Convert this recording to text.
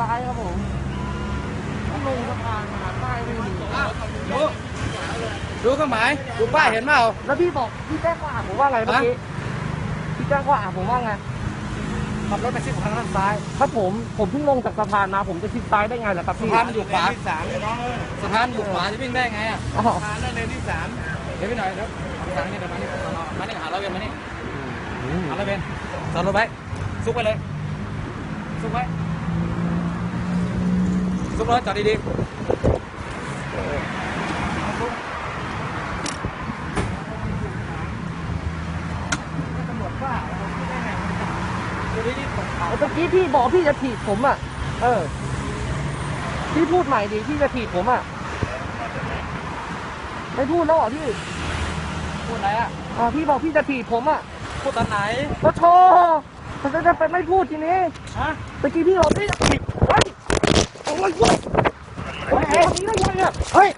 ซ้ายครับผมต้องลงสะพานมาป้ายไม่มีดูดูเครื่องหมายดูป้ายเห็นเปล่าแล้วพี่บอกพี่แจ้งข้อหาผมว่าไงเมื่อกี้พี่แจ้งข้อหาผมว่าไงขับรถไปชิดทางด้านซ้ายครับผมผมเพิ่งลงจากสะพานมาผมจะชิดซ้ายได้ไงล่ะครับสะพี่พานมันอยู่ขวาสะพานอยู่ขวาจะวิ่งได้ไงอะอ๋อเดี๋ยวพี่หน่อยครับทางนี้เดี๋ยวมานี่มานี่หาเราเวนมานี่หาเราเวนจอดรถไว้ซุกไปเลยซุกไว้ ซุกรถจอดดีๆตำรวจว่าดูดิตกเมื่อกี้พี่บอกพี่จะถีบผมอะ เออ พี่พูดใหม่ดิพี่จะถีบผมอะ ไม่พูดแล้วเหรอพี่พูดอะไรอะอ่าพี่บอกพี่จะถีบผมอะพูดตอนไหนก็โชว์มันจะไปไม่พูดทีนี้ฮะเมื่อกี้พี่บอกพี่จะถีบ เฮ้ย